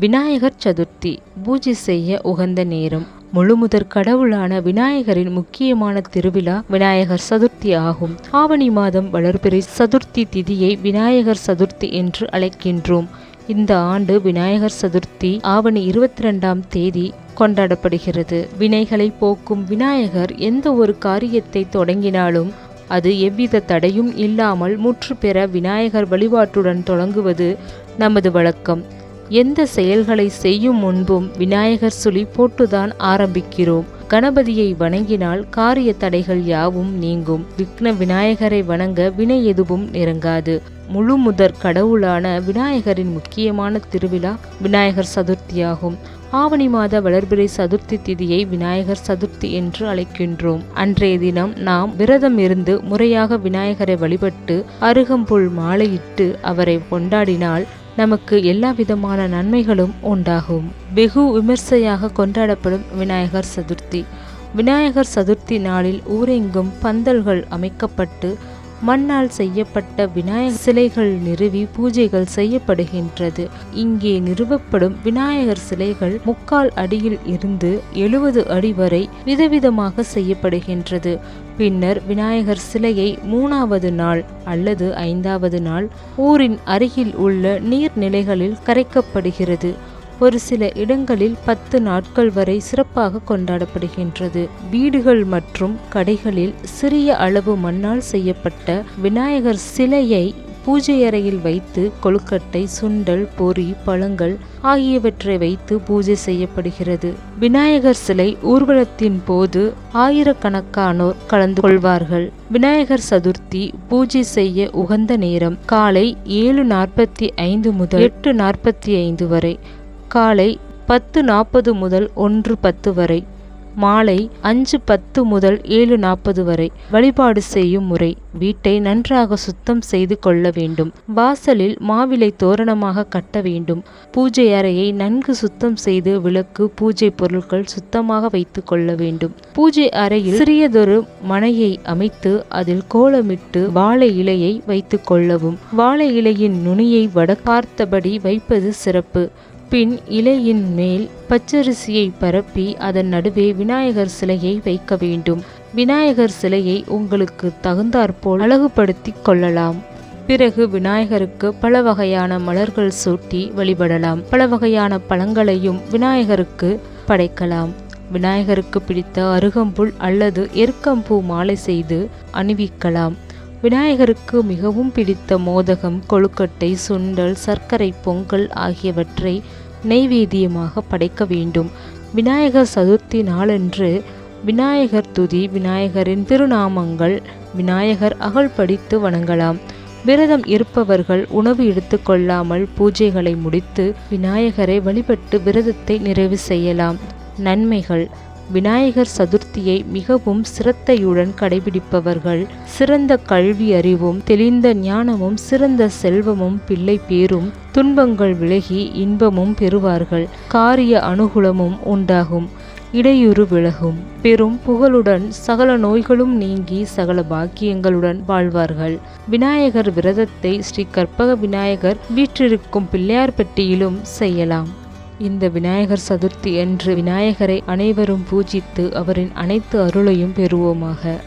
விநாயகர் சதுர்த்தி. பூஜை செய்ய உகந்த நேரம். முழுமுதற் கடவுளான விநாயகரின் முக்கியமான திருவிழா விநாயகர் சதுர்த்தி ஆகும். ஆவணி மாதம் வளர்பிறை சதுர்த்தி திதியை விநாயகர் சதுர்த்தி என்று அழைக்கின்றோம். இந்த ஆண்டு விநாயகர் சதுர்த்தி ஆவணி இருபத்தி ரெண்டாம் தேதி கொண்டாடப்படுகிறது. வினைகளை போக்கும் விநாயகர் எந்த ஒரு காரியத்தை தொடங்கினாலும் அது எவ்வித தடையும் இல்லாமல் முற்று பெற விநாயகர் வழிபாட்டுடன் தொடங்குவது நமது வழக்கம். எந்த செயல்களை செய்யும் முன்பும் விநாயகர் சுழி போட்டுதான் ஆரம்பிக்கிறோம். கணபதியை வணங்கினால் காரிய தடைகள் யாவும் நீங்கும். விக்ன விநாயகரை வணங்க வினை எதுவும் நெருங்காது. முழு முதற் கடவுளான விநாயகரின் முக்கியமான திருவிழா விநாயகர் சதுர்த்தியாகும். ஆவணி மாத வளர்பிறை சதுர்த்தி திதியை விநாயகர் சதுர்த்தி என்று அழைக்கின்றோம். அன்றைய தினம் நாம் விரதம் இருந்து முறையாக விநாயகரை வழிபட்டு அருகம்புல் மாலையிட்டு அவரை கொண்டாடினால் நமக்கு எல்லா விதமான நன்மைகளும் உண்டாகும். வெகு விமர்சையாக கொண்டாடப்படும் விநாயகர் சதுர்த்தி. விநாயகர் சதுர்த்தி நாளில் ஊரெங்கும் பந்தல்கள் அமைக்கப்பட்டு மண்ணால் செய்யப்பட்ட விநாயகர் சிலைகள் நிறுவி பூஜைகள் செய்யப்படுகின்றது. இங்கே நிறுவப்படும் விநாயகர் சிலைகள் முக்கால் அடியில் இருந்து எழுபது அடி வரை விதவிதமாக செய்யப்படுகின்றது. பின்னர் விநாயகர் சிலையை மூணாவது நாள் அல்லது ஐந்தாவது நாள் ஊரின் அருகில் உள்ள நீர்நிலைகளில் கரைக்கப்படுகிறது. ஒரு சில இடங்களில் பத்து நாட்கள் வரை சிறப்பாக கொண்டாடப்படுகின்றது. வீடுகள் மற்றும் கடைகளில் சிறிய அளவு மண்ணால் செய்யப்பட்ட விநாயகர் சிலையை பூஜை அறையில் வைத்து கொழுக்கட்டை சுண்டல் பொறி பழங்கள் ஆகியவற்றை வைத்து பூஜை செய்யப்படுகிறது. விநாயகர் சிலை ஊர்வலத்தின் போது ஆயிரக்கணக்கானோர் கலந்து கொள்வார்கள். விநாயகர் சதுர்த்தி பூஜை செய்ய உகந்த நேரம் காலை ஏழு நாற்பத்தி ஐந்து முதல் எட்டு நாற்பத்தி ஐந்து வரை. காலை பத்து நாற்பது முதல் ஒன்று பத்து வரை மாலை அஞ்சு பத்து முதல் ஏழு நாற்பது வரை வழிபாடு செய்யும் முறை. வீட்டை நன்றாக சுத்தம் செய்து கொள்ள வேண்டும். வாசலில் மாவிலை தோரணமாக கட்ட வேண்டும். பூஜை அறையை நன்கு சுத்தம் செய்து விளக்கு பூஜை பொருட்கள் சுத்தமாக வைத்து கொள்ள வேண்டும். பூஜை அறையில் சிறியதொரு மனையை அமைத்து அதில் கோலமிட்டு வாழை இலையை வைத்து கொள்ளவும். வாழை இலையின் நுனியை வட பார்த்தபடி வைப்பது சிறப்பு. பின் இலையின் மேல் பச்சரிசியை பரப்பி அதன் நடுவே விநாயகர் சிலையை வைக்க வேண்டும். விநாயகர் சிலையை உங்களுக்கு தகுந்தாற்போல் அழகுபடுத்தி கொள்ளலாம். பிறகு விநாயகருக்கு பல வகையான மலர்கள் சூட்டி வழிபடலாம். பல வகையான பழங்களையும் விநாயகருக்கு படைக்கலாம். விநாயகருக்கு பிடித்த அருகம்புல் அல்லது எருக்கம்பூ மாலை செய்து அணிவிக்கலாம். விநாயகருக்கு மிகவும் பிடித்த மோதகம் கொழுக்கட்டை சுண்டல் சர்க்கரை பொங்கல் ஆகியவற்றை நெய்வேதியமாக படைக்க வேண்டும். விநாயகர் சதுர்த்தி நாளன்று விநாயகர் துதி விநாயகரின் திருநாமங்கள் விநாயகர் அகல் படித்து வணங்கலாம். விரதம் இருப்பவர்கள் உணவு எடுத்துக்கொள்ளாமல் பூஜைகளை முடித்து விநாயகரை வழிபட்டு விரதத்தை நிறைவு செய்யலாம். நன்மைகள். விநாயகர் சதுர்த்தியை மிகவும் சிரத்தையுடன் கடைபிடிப்பவர்கள் சிறந்த கல்வி அறிவும் தெளிந்த ஞானமும் சிறந்த செல்வமும் பிள்ளை பேரும் துன்பங்கள் விலகி இன்பமும் பெறுவார்கள். காரிய அனுகூலமும் உண்டாகும். இடையூறு விலகும். பெரும் புகழுடன் சகல நோய்களும் நீங்கி சகல பாக்கியங்களுடன் வாழ்வார்கள். விநாயகர் விரதத்தை ஸ்ரீ கற்பக விநாயகர் வீற்றிருக்கும் பிள்ளையார் பெட்டியிலும் செய்யலாம். இந்த விநாயகர் சதுர்த்தி என்று விநாயகரை அனைவரும் பூஜித்து அவரின் அனைத்து அருளையும் பெறுவோமாக.